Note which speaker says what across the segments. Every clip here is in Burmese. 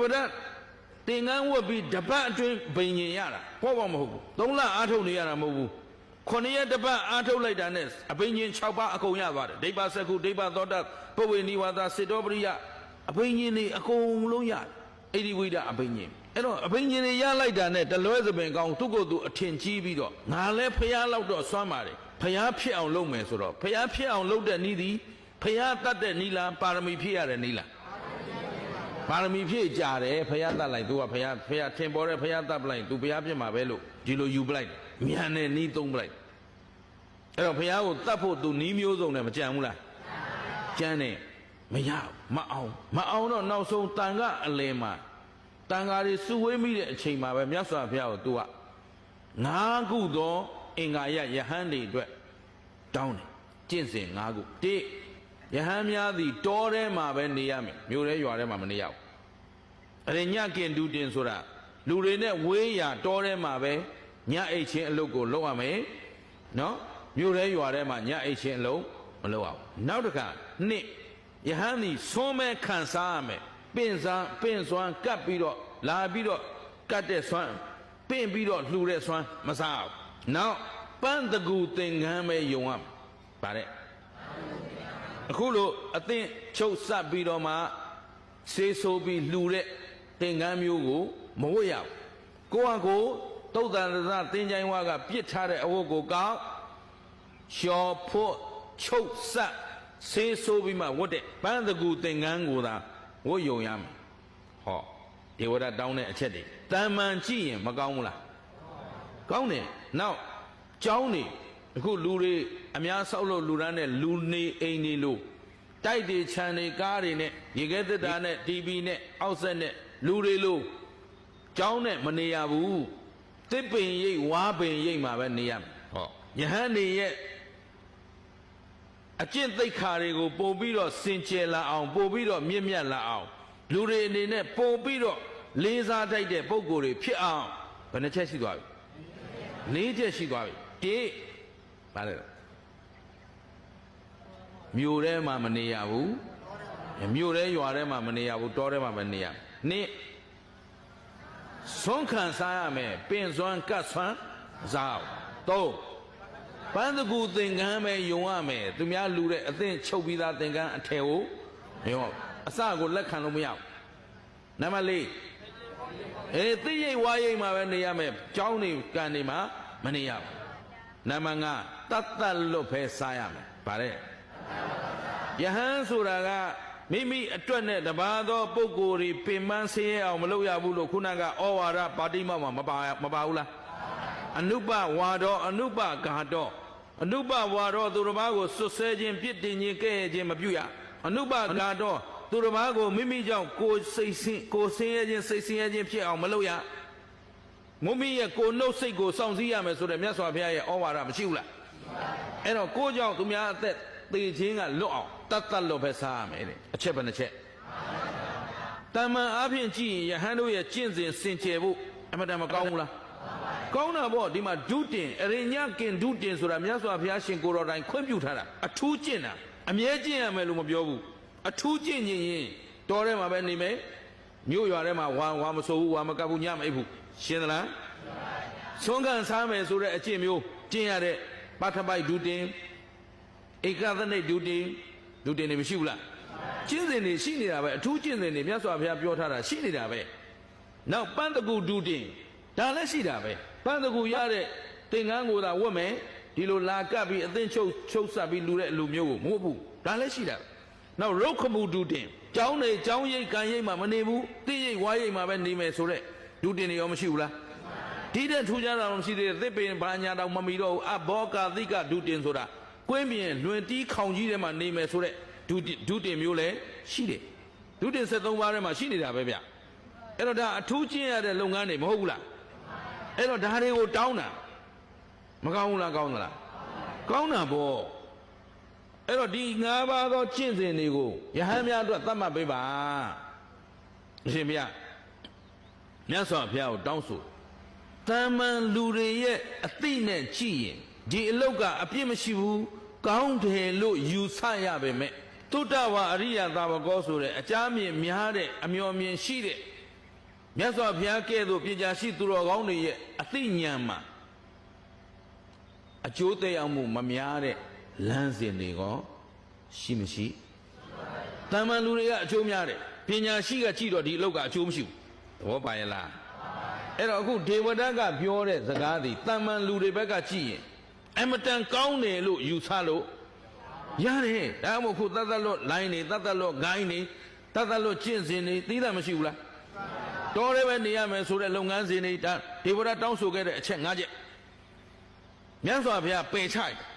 Speaker 1: ဘုရားသင်္ကန်းဝတ်ပြီးတပတ်အတွင်းဘိန်ညင်ရတာဟောပါမဟုတ်ဘူးသုံးလအားထုတ်နေရတာမဟုတ်ဘူးခုနှစ်ရက်တပတ်အားထုတ်လိုက်တာနဲ့အဘိန်ညင်6ပါးအကုန်ရသွားတယ်ဒိဗ္ဗစကုဒိဗ္ဗသောတပဝေနိဝါဒစေတောပရိယအဘိန်ညင်နေအကုန်လုံးရတယ်အဲ့ဒီဝိဒအဘိန်ညင်အဲ့တော့အဘိန်ညင်နေရလိုက်တာနဲ့တလွဲစပင်ကောင်းသူ့ကိုယ်သူအထင်ကြီးပြီးတော့ငါလဲဖျားလောက်တော့စွမ်းပါတယ်ဖျားဖြစ်အောင်လုပ်မယ်ဆိုတော့ဖျားဖြစ်အောင်လုပ်တဲ့နည်းသည်ဖျားတတ်တဲ့နည်းလားပါရမီဖြစ်ရတဲ့နည်းလား ပါရမီဖြည့်ကြတယ်ဖះတတ်လိုက်သူကဖះဖះထင်ပေါ်တဲ့ဖះတတ်ပလိုက်သူဖះဖြစ်မှာပဲလို့ဒီလိုယူပလိုက်မြန်နဲ့နီးသုံးပလိုက်အဲ့တော့ဖះကိုတတ်ဖို့သူနီးမျိုးစုံနဲ့မကြံဘူးလားကြံတယ်မရဘူးမအောင်မအောင်တော့နောက်ဆုံးတန်ကအလယ်မှာတန်ဃာတွေစုဝေးမိတဲ့အချိန်မှာပဲမြတ်စွာဘုရားကိုသူကငါးခုသော အင်္ဂါရယဟန်တွေအတွက်တောင်းတယ်ကျင့်စဉ်ငါးခုတိ ယဟန်များသည်တောထဲမှာပဲနေရမယ်မြို့ထဲရွာထဲမှာမနေရဘူးအရင်ညကင်ဒူတင်ဆိုတာလူတွေနဲ့ဝေးရာတောထဲမှာပဲညအိတ်ချင်းအလုပ်ကိုလုပ်ရမယ်နော်မြို့ထဲရွာထဲမှာညအိတ်ချင်းအလုပ်မလုပ်အောင်နောက်တစ်ခါနှစ်ယဟန်သည်သွန်းမဲ့ခံစားရမယ်ပင့်စမ်းပင့်စွမ်းကပ်ပြီးတော့လာပြီးတော့ကတ်တဲ့စွမ်းပင့်ပြီးတော့လှူတဲ့စွမ်းမစားအောင်နောက်ပန်းတကူသင်္ကန်းပဲယုံရမယ်ဗါတဲ့ အခုလိုအသင့်ချုပ်ဆက်ပြီးတော့မှဆေးဆိုးပြီးလှူတဲ့သင်္ကန်းမျိုးကိုမဝတ်ရဘူးကိုယ့်ဟာကိုယ်တုတ်တန်သသင်ချိုင်းဝါကပြစ်ထားတဲ့အဝတ်ကိုကောက်လျှော်ဖို့ချုပ်ဆက်ဆေးဆိုးပြီးမှဝတ်တဲ့ပန်းတကူသင်္ကန်းကိုသာဝတ်ယုံရမယ်ဟောဒေဝရတောင်းတဲ့အချက်တွေတန်မှန်ကြည့်ရင်မကောင်းဘူးလားကောင်းတယ်နောက်ကျောင်းနေ အခုလူတွေအများဆောက်လို့လူရမ်းတဲ့လူနေအိမ်တွေလို့တိုက်တွေခြံတွေကားတွေနဲ့ရေခဲသစ်တာနဲ့တီဗီနဲ့အောက်ဆက်နဲ့လူတွေလို့ကြောင်းနဲ့မနေရဘူးတစ်ပင်ရိပ်ဝါပင်ရိပ်မှာပဲနေရမယ်ဟုတ်ယဟန်နေရဲ့အကျင့်သိက္ခာတွေကိုပို့ပြီးတော့စင်ကြယ်လာအောင်ပို့ပြီးတော့မြင့်မြတ်လာအောင်လူတွေအနေနဲ့ပို့ပြီးတော့လေးစားတိုက်တဲ့ပုံကိုယ်တွေဖြစ်အောင်ဘယ်နှချက်ရှိသွားပြီ၄ချက်ရှိသွားပြီ၁ ဘာလဲမြို့ထဲမှာမနေရဘူးမြို့ထဲရွာထဲမှာမနေရဘူးတောထဲမှာမနေရနှစ်ဆုံးခံစားရမယ်ပင်စွမ်းကတ်စွမ်းဇောက်သုံးပန်းတကူသင်္ကန်းပဲယုံရမယ်သူများလူတဲ့အသင့်ချုပ်ပြီးသားသင်္ကန်းအထယ်ကိုရောအစကိုလက်ခံလို့မရဘူးနံပါတ်၄အေးသိရိတ်ဝါရိတ်မှာပဲနေရမယ်ကြောင်းနေကန်နေမှာမနေရဘူး နံပါတ်5တတ်တတ်လွတ်ဖဲစားရမယ်ဗါတဲ့ယဟန်ဆိုတာကမိမိအတွက်နဲ့တပါသောပုဂ္ဂိုလ်တွေပင်ပန်းဆင်းရဲအောင်မလုပ်ရဘူးလို့ခုနကဩဝါဒပါတိမောက်မှာမပါမပါဘူးလားအနုပဝါဒောအနုပဂါဒောအနုပဝါဒောသူတစ်ပါးကိုစွတ်ဆဲခြင်းပြစ်တင်ခြင်းကဲ့ရဲ့ခြင်းမပြုရအနုပဂါဒောသူတစ်ပါးကိုမိမိကြောင့်ကိုယ်စိတ်ဆင်းကိုယ်ဆင်းရဲခြင်းစိတ်ဆင်းရဲခြင်းဖြစ်အောင်မလုပ်ရ မုံမီရဲ့ကိုနှုတ်စိတ်ကိုစောင့်စည်းရမယ်ဆိုတဲ့မြတ်စွာဘုရားရဲ့ဩဝါဒမရှိဘူးလားအဲ့တော့ကိုကြောင့်သူများအသက်သေခြင်းကလွတ်အောင်တတ်တတ်လွတ်ပဲစားရမယ်တဲ့အချက်ပဲတစ်ချက်တမန်အားဖြင့်ကြည့်ရင်ယဟန်တို့ရဲ့ကျင့်စဉ်စင်ကြယ်ဖို့အမှန်တမ်းမကောင်းဘူးလားကောင်းတာပေါ့ဒီမှာဒုတင်အရိညကင်ဒုတင်ဆိုတာမြတ်စွာဘုရားရှင်ကိုတော်တိုင်ခွင့်ပြုထားတာအထူးကျင့်တာအမြဲကျင့်ရမယ်လို့မပြောဘူးအထူးကျင့်ရင်ရင်တော်ထဲမှာပဲနေမယ် မြို့ရွာထဲမှာဝါဝါမဆိုးဘူးဝါမကပ်ဘူးညမအိပ်ဘူးရှင်းသလားဆုံးခံစားမယ်ဆိုတဲ့အကျင့်မျိုးကျင့်ရတဲ့ပထပိုက်ဒုတင်ဧကသနိတ်ဒုတင်ဒုတင်နေမရှိဘူးလားကျင့်စဉ်တွေရှိနေတာပဲအထူးကျင့်စဉ်တွေမြတ်စွာဘုရားပြောထားတာရှိနေတာပဲနောက်ပန်းတကူဒုတင်ဒါလည်းရှိတာပဲပန်းတကူရတဲ့သင်္ကန်းကိုသာဝတ်မယ်ဒီလိုလာကပ်ပြီးအသင်းချုပ်ချုပ်ဆက်ပြီးလူတဲ့အလူမျိုးကိုမဟုတ်ဘူးဒါလည်းရှိတာပဲနောက်ရုပ်ခမှုဒုတင် ကျောင်းနေကျောင်းရိပ်ကံရိပ်မှာမနေဘူးတိရိပ်ဝါရိပ်မှာပဲနေမယ်ဆိုတဲ့ဒုတင်တွေရောမရှိဘူးလားဒီတဲ့ထူးခြားတာတော့မရှိသေးတဲ့သစ်ပင်ဘာညာတော့မမီတော့ဘူးအဘောကာသိကဒုတင်ဆိုတာကွင်းပြင်လွင်တီးခေါင်ကြီးထဲမှာနေမယ်ဆိုတဲ့ဒုတင်ဒုတင်မျိုးလည်းရှိတယ်ဒုတင်73ပါးထဲမှာရှိနေတာပဲဗျအဲ့တော့ဒါအထူးကျင့်ရတဲ့လုပ်ငန်းတွေမဟုတ်ဘူးလားအဲ့တော့ဒါတွေကိုတောင်းတာမကောင်းဘူးလားကောင်းသလားကောင်းတာပေါ့ အဲ့တော့ဒီ၅ပါးသောကျင့်စဉ်တွေကိုယဟန်များအတွက်သတ်မှတ်ပေးပါအရှင်ဗျမြတ်စွာဘုရားကိုတောင်းဆိုတမ္မန်လူတွေရဲ့အသိနဲ့ကြည့်ရင်ဒီအလုတ်ကအပြစ်မရှိဘူးကောင်းတယ်လို့ယူဆရပါမယ်တုတ္တဝါအရိယသာဝကောဆိုတဲ့အကြမ်းမြင်များတဲ့အမျော်မြင်ရှိတဲ့မြတ်စွာဘုရားကဲ့သို့ပညာရှိသူတော်ကောင်းတွေရဲ့အသိဉာဏ်မှာအကျိုးသက်ရောက်မှုမများတဲ့ လမ်းစဉ်တွေကောရှိမရှိတမန်လူတွေကအကျိုးများတယ်ပညာရှိကကြည့်တော့ဒီအလုပ်က အကျိုးမရှိဘူးသဘောပါရဲ့လားအဲ့တော့အခုဒေဝဒတ်ကပြောတဲ့စကားဒီတမန်လူတွေဘက်ကကြည့်ရင်အမတန်ကောင်းတယ်လို့ယူဆလို့ရတယ်ဒါမှမဟုတ်ခုတတ်တတ်လို့လိုင်းနေတတ်တတ်လို့ဂိုင်းနေတတ်တတ်လို့ကျင့်စဉ်နေသိတာမရှိဘူးလားတော်ရဲပဲနေရမယ်ဆိုတဲ့လုပ်ငန်းစဉ်တွေဒါဒေဝဒတ်တောင်းဆိုခဲ့တဲ့အချက်၅ချက်မြတ်စွာဘုရားပယ်ချတယ်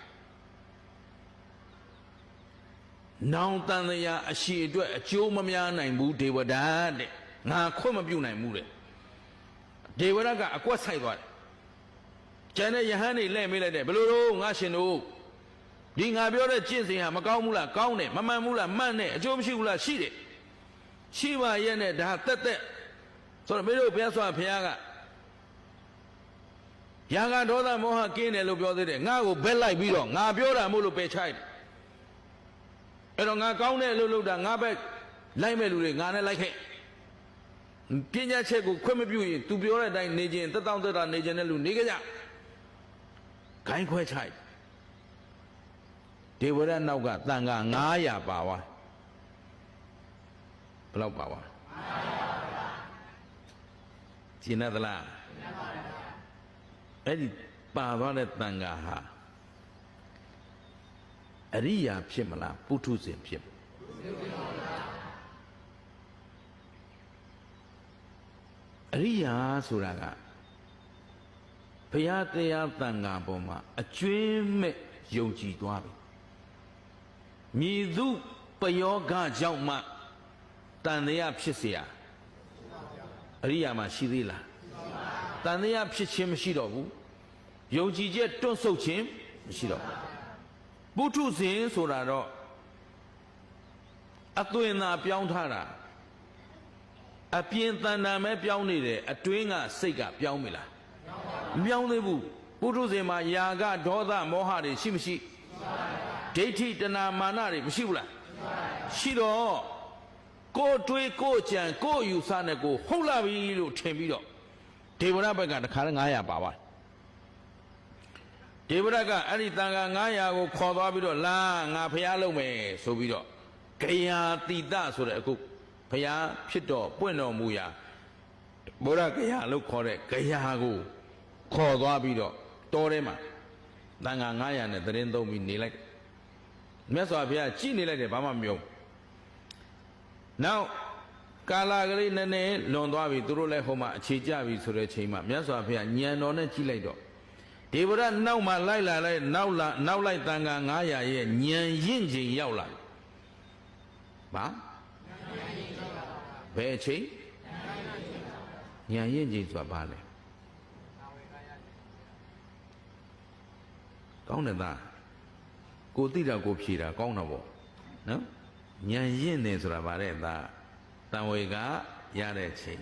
Speaker 1: နောင်တန်တရားအရှိအတွက်အကျိုးမများနိုင်ဘူးဒေဝဒတ်တဲ့ငါခွတ်မပြုတ်နိုင်ဘူးတဲ့ဒေဝဒတ်ကအကွက်ဆိုင်သွားတယ်ကျန်တဲ့ယဟန်တွေလဲ့မေးလိုက်တယ်ဘယ်လိုတော့ငါရှင်တို့ဒီငါပြောတဲ့ကျင့်စဉ်ဟာမကောင်းဘူးလားကောင်းတယ်မမှန်ဘူးလားမှန်တယ်အကျိုးမရှိဘူးလားရှိတယ်ရှိပါရဲ့နဲ့ဒါတက်တက်ဆိုတော့မင်းတို့ဘုရားဆွာဘုရားကရာဂဒေါသမောဟကင်းတယ်လို့ပြောသေးတယ်ငါ့ကိုဘက်လိုက်ပြီးတော့ငါပြောတာမို့လို့ပယ်ချိုက်တယ် အဲ့တော့ငါကောင်းတဲ့အလုပ်လုပ်တာငါဘက်လိုက်မဲ့လူတွေငါနဲ့လိုက်ခဲ့ပညာချက်ကိုခွင့်မပြုရင် तू ပြောတဲ့အတိုင်းနေခြင်းတက်တောင့်တက်တာနေခြင်းတဲ့လူနေကြကြခိုင်းခွဲချိုက်ဒေဝရနောက်ကတန်ခါ900ပါဝါဘယ်လောက်ပါဝါကျင်သလားအဲ့ဒီပါသွားတဲ့တန်ခါဟာ အရိယာဖြစ်မလားပုထုဇဉ်ဖြစ်မလားအရိယာဆိုတာကဘုရားတရားတန်ခါပေါ်မှာအကျွင်းမဲ့ယုံကြည်သွားပြီမြည်သူပယောဂကြောင့်မှတန်တရားဖြစ်เสียအရိယာမှာရှိသေးလားတန်တရားဖြစ်ခြင်းမရှိတော့ဘူးယုံကြည်ချက်တွန့်ဆုတ်ခြင်းမရှိတော့ဘူး ပုထုဇဉ်ဆိုတာတော့အသွင်သာပြောင်းထားတာအပြင်တန်တာမဲပြောင်းနေတယ်အတွင်းကစိတ်ကပြောင်းပြီလားမပြောင်းသေးဘူးပုထုဇဉ်မှာယာကဒေါသမောဟတွေရှိမရှိဒိဋ္ဌိတဏမာနတွေမရှိဘူးလားရှိတော့ကိုယ်တွေးကိုယ်ကြံကိုယ်ယူဆနဲ့ကိုယ်ဟုတ်လာပြီလို့ထင်ပြီးတော့ဒေဝရဘက်ကတခါ900ပါပါ ဒေဝရကအဲ့ဒီတန်ခါ900ကိုခေါ်သွားပြီးတော့လာငါဖျားလုံးမယ်ဆိုပြီးတော့ဂယာတိတဆိုတဲ့အခုဖျားဖြစ်တော့ပွင့်တော်မူရာဗုဒ္ဓဂယာလို့ခေါ်တဲ့ဂယာကိုခေါ်သွားပြီးတော့တောထဲမှာတန်ခါ900နဲ့သတင်းသုံးပြီးနေလိုက်မြတ်စွာဘုရားကြည်နေလိုက်တယ်ဘာမှမပြောဘူးနောက်ကာလာကလေးနည်းနည်းလွန်သွားပြီသူတို့လည်းဟိုမှာအခြေကျပြီဆိုတဲ့ချိန်မှာမြတ်စွာဘုရားညံတော်နဲ့ကြည်လိုက်တော့ ဒေဝရနောက်မှာလိုက်လာလိုက်နောက်လာနောက်လိုက်တန်ခါ900ရဲ့ညံရင့်ချိန်ရောက်လာဘာဘယ်အချိန်ညံရင့်ချိန်ဆိုတာဘာလဲကောင်းတယ်သားကိုသိတာကိုဖြေတာကောင်းတော့ဗောနော်ညံရင့်နေဆိုတာဗါတဲ့သားတံဝေကရတဲ့ချိန်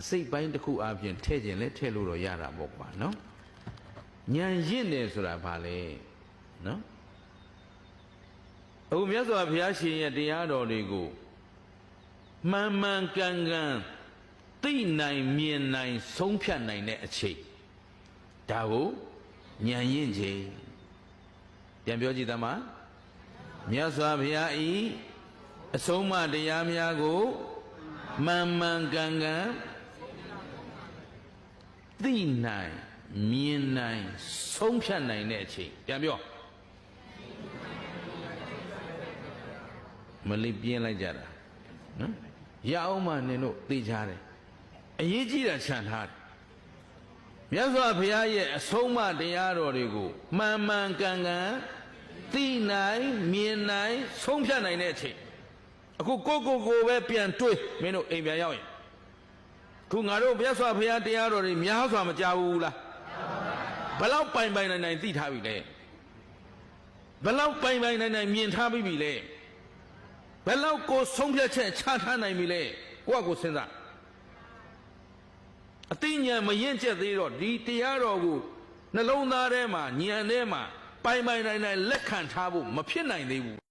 Speaker 1: အစိတ်ပိုင်းတစ်ခုအပြင်ထဲ့ခြင်းလဲထဲ့လို့တော့ရတာပေါ့ကွာနော် ညံရင့်နေဆိုတာဗါလဲနော်အခုမြတ်စွာဘုရားရှင်ရဲ့တရားတော်တွေကိုမှန်မှန်ကန်ကန်သိနိုင်မြင်နိုင်ဆုံးဖြတ်နိုင်တဲ့အချိန်ဒါကိုညံရင့်ခြင်းပြန်ပြောကြည့်သမားမြတ်စွာဘုရားဤအဆုံးအမတရားများကိုမှန်မှန်ကန်ကန်သိနိုင် မြင်နိုင်ဆုံးဖြတ်နိုင်တဲ့အချိန်ပြန်ပြောမလေးပြင်းလိုက်ကြတာနော်ရအောင်မနင်တို့သိကြတယ်အရေးကြီးတာခြံထားတယ်မြတ်စွာဘုရားရဲ့အဆုံးအမတရားတော်တွေကိုမှန်မှန်ကန်ကန်သိနိုင်မြင်နိုင်ဆုံးဖြတ်နိုင်တဲ့အချိန်အခုကိုကိုကိုပဲပြန်တွေးမင်းတို့အိမ်ပြန်ရောက်ရင်ခုငါတို့မြတ်စွာဘုရားတရားတော်တွေများစွာမကြဘူးလား ဘလောက်ပိုင်ပိုင်နိုင်နိုင်သိထားပြီလဲဘလောက်ပိုင်ပိုင်နိုင်နိုင်မြင်ထားပြီလဲဘလောက်ကိုဆုံးဖြတ်ချက်ချထားနိုင်ပြီလဲကိုကကိုစဉ်းစားအသိဉာဏ်မရင်ကျက်သေးတော့ဒီတရားတော်ကိုနှလုံးသားထဲမှာဉာဏ်ထဲမှာပိုင်ပိုင်နိုင်နိုင်လက်ခံထားဖို့မဖြစ်နိုင်သေးဘူး